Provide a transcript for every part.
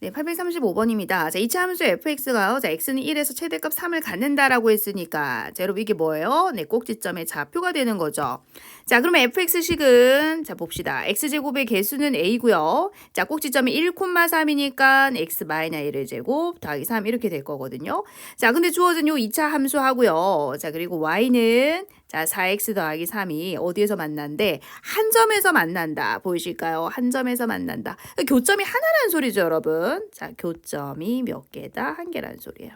네, 835번입니다. 자, 2차 함수 fx가요. 자, x는 1에서 최대값 3을 갖는다라고 했으니까, 자, 여러분 이게 뭐예요? 네, 꼭지점의 좌표가 되는 거죠. 자, 그러면 fx식은 자, 봅시다. x제곱의 개수는 a고요. 자, 꼭지점이 1,3이니까 x 마이너 1의 제곱 더하기 3 이렇게 될 거거든요. 자, 근데 주어진 요 2차 함수 하고요. 자, 그리고 y는 자, 4x 더하기 3이 어디에서 만난대? 한 점에서 만난다. 보이실까요? 한 점에서 만난다. 교점이 하나라는 소리죠, 여러분. 자, 교점이 몇 개다? 한 개라는 소리예요.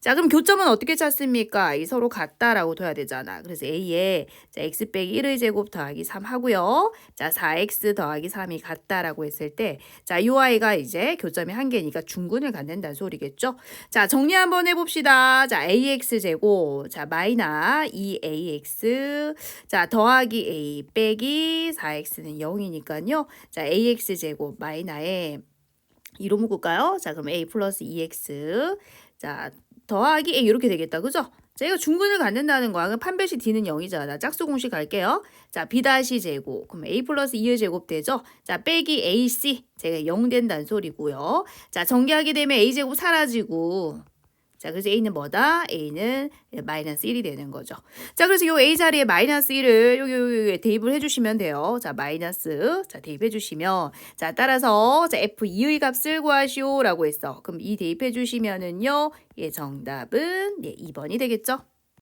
자, 그럼 교점은 어떻게 찾습니까? 이 서로 같다라고 둬야 되잖아. 그래서 A에 자, x 빼기 1의 제곱 더하기 3 하고요. 자, 4x 더하기 3이 같다라고 했을 때, 자, 요 아이가 이제 교점이 한 개니까 중근을 갖는다는 소리겠죠? 자, 정리 한번 해 봅시다. 자, ax 제곱, 자, 마이나 2ax, 자, 더하기 a 빼기 4x는 0이니까요. 자, ax 제곱 마이나에 2로 묶을까요? 자, 그럼 a 플러스 2x. 자, 더하기 a 이렇게 되겠다. 그죠? 자, 이거 중근을 갖는다는 거야. 판별시 d는 0이잖아. 짝수 공식 갈게요. 자, b 다시 제곱. 그럼 a 플러스 2의 제곱 되죠? 자, 빼기 ac. 제가 0 된다는 소리고요. 자, 전개하게 되면 a 제곱 사라지고 자, 그래서 A는 뭐다? A는 마이너스 1이 되는 거죠. 자, 그래서 요 A 자리에 마이너스 1을 여기, 여기, 여기 대입을 해주시면 돼요. 자, 마이너스. 자, 대입해주시면. 자, 따라서, 자, F2의 값을 구하시오라고 했어. 그럼 이 대입해주시면은요, 예, 정답은, 예, 2번이 되겠죠?